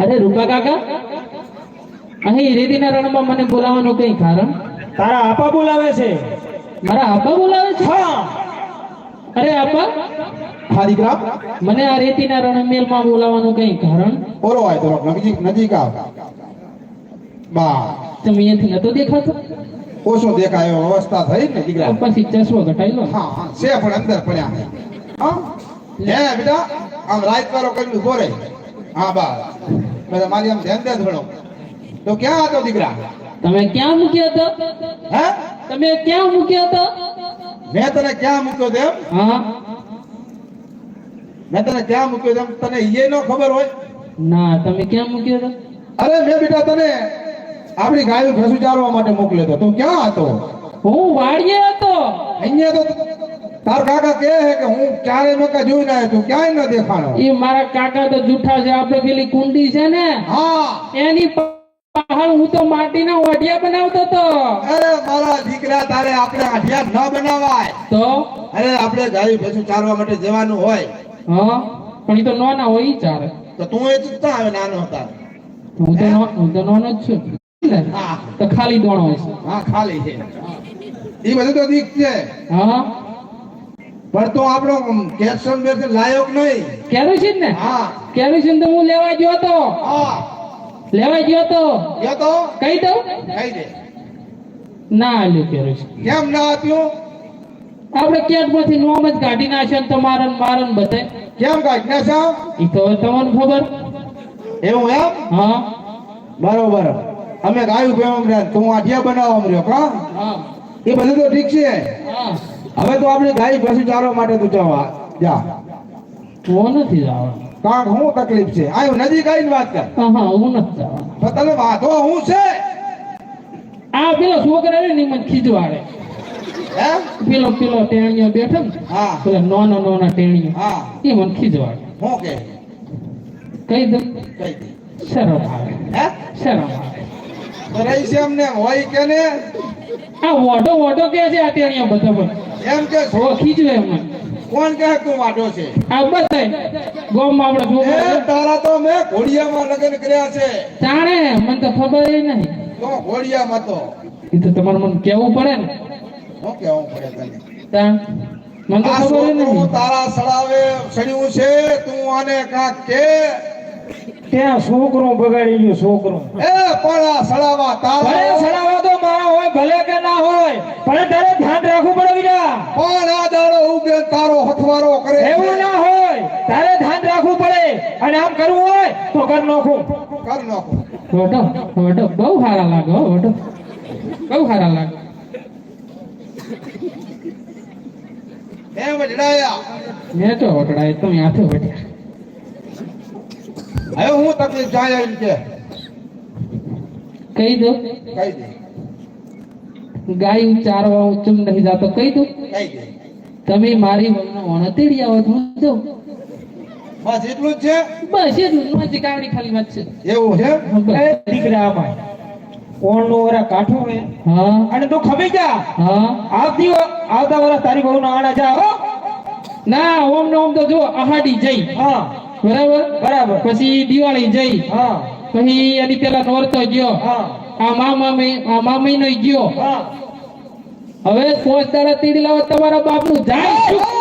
અરે રૂપા કાકા અહીં રેતીના રણમાં મને બોલાવવાનું કઈ કારણ? તારા આપા બોલાવે છે. મારા આપા બોલાવે છે? હા. અરે આપા હા દીકરા મને આ રેતીના રણમેલમાં બોલાવવાનું કઈ કારણ? ઓરો આય તો નજીક નજીક આવ. બા. તમે અહીંયાથી નતો દેખાતો? ઓછો દેખાયો અવસ્થા થઈ ને દીકરા. પછી ચશ્મો ઘટાઈ લો હા હા છે પણ અંદર પડ્યા. હા? હે બેટા આમ રાત વાળો કર્યું ગોરે હા બા. મેં મારી આમ ધ્યાન દે થોડો તો ક્યાં હતો દીકરા? તમે ક્યાં મૂક્યો હતો? હે? તમે ક્યાં મૂક્યો હતો? મેં તને ક્યાં મૂક્યો તેમ? મેં તને ક્યાં મૂક્યો તેમ? તને એ નો ખબર હોય? ના તમે ક્યાં મૂક્યો હતો અરે મેં બેટા તને આપણી ગાયો ભેંસું ચારવા માટે મોકલ્યો હતો. તું ક્યાં હતો? હું વાડીએ હતો. અહીંયા તો તાર કાકા કહે છે કે હું ક્યારે મકા જોઈ ના તું ક્યાંય ન દેખાણો. એ મારા કાકા તો જૂઠા છે. આપણે પેલી કુંડી છે ને હા. એની હું તો માટીના ઓઢિયા બનાવતો હતો અરે મારા દીકરા તારે આપણે આઢિયા ન બનાવાય. તો? અરે આપણે ગાયું ભેંસું ચારવા માટે જવાનું હોય. હા પણ એ તો નાના હોય ઈ ચાલે તો તું એ ચૂકતા આવે નાનો હતા. હું તો હું? તો નાનો જ છું. તો ખાલી દોણો હોય છે. હા ખાલી છે. એ બધું તો દીક છે. હા? પણ તો આપણો કેપ્શન બેસ લાયક નહીં. કેરોસીન ને? હા. કેરોસીન તો હું લેવા ગયો હતો હા. લેવા ગયો તો? ગયો તો? કહી દઉં? કહી દે. ના આલ્યું કેરોસીન કેમ ના આપ્યું? આપણે કેટમાંથી નોમ જ કાઢી નાખ્યો ને મારન ને બધે કેમ કાઢ ના છો ઈ તો તમને ખબર. એવું એમ? હા. બરોબર. અમે ગાયું ભેમ રહ્યા તું આઠિયા બનાવવા મળ્યો કા? હા. એ બધું તો ઠીક છે. હા. હવે તો આપણે ગાય ભેંસું ચારવા માટે તું જવા. જા. હું નથી જવાનું. કારણ હું તકલીફ છે. આ નજીક આવીને વાત કર. હા હા નથી તને વાંધો હું છે? આ પેલો છોકરા રે ની મને ખીજવાડે. પેલો પેલો ટેણીઓ બેઠો ને હા. પેલા નાનો નોના ટેણીયો. હા. એ મને ખીજવાડે. હું કે? કહી દઉં? કઈ દે શરમ આવે. હે? શરમ આવે. રહી છે એમને હોય કે ને? આ વોટો વોટો કે છે આ ટેણીઓ બધા પણ એમ કે ખીજવે એમને કોણ કહે તું વાડો છે? આ બધાય ગોમ આપણે એ તારા તો મે ઘોડિયામાં લગન કર્યા છે. જાણે મને તો ખબર ય નહીં. તો ઘોડિયામાં તો. એ તો તમારે મને કેવું પડે ને. હું કેવું પડે તને? તા મને તો ખબર ય નહીં. તારા સડાવે સડ્યું છે તું આને કાક કે. ત્યાં છોકરો બગાડી ગયો છોકરો. એ પણ આ સડાવા તારા સડાવા તો મારા હોય ભલે કે ના હોય પણ તારે ધ્યાન રાખવું પડે બીજા પણ આ દાડો તારો હથવારો કરે એવું ના હોય. તારે ધ્યાન રાખવું પડે. અને આમ કરવું હોય તો કર નાખું. કર નાખો. ઓટો ઓટો બહુ સારા લાગો ઓટો બહુ સારા લાગો. મેં તો તમે હાથે હવે હું તકલીફ જાય એમ કે. કહી દો. કહી દે. ગાય ચારવા ચમ નહીં જાતો કહી દો. કહી દે. તમે મારી વણતેડી આવો તો હું. બસ એટલું જ છે? બસ એટલું નજીક આવડી ખાલી વાત છે. એવું છે? દીકરા આમાં. કોણ નો ઓરા કાઠો હે. હા. અને તું ખમી જા. હા. આવતી આવતા વર્ષ તારી બહુ આણા જા હો. ના ઓમ ને ઓમ તો જો અહાડી જઈ. હા. બરાબર? બરાબર. પછી દિવાળી જઈ. હા. પછી એની પેલા નોરતો ગયો. હા. આ મામા આ મા મહિનો ગયો. હા. હવે પોચ દાડા તીડી લાવો તમારા બાપનું જાય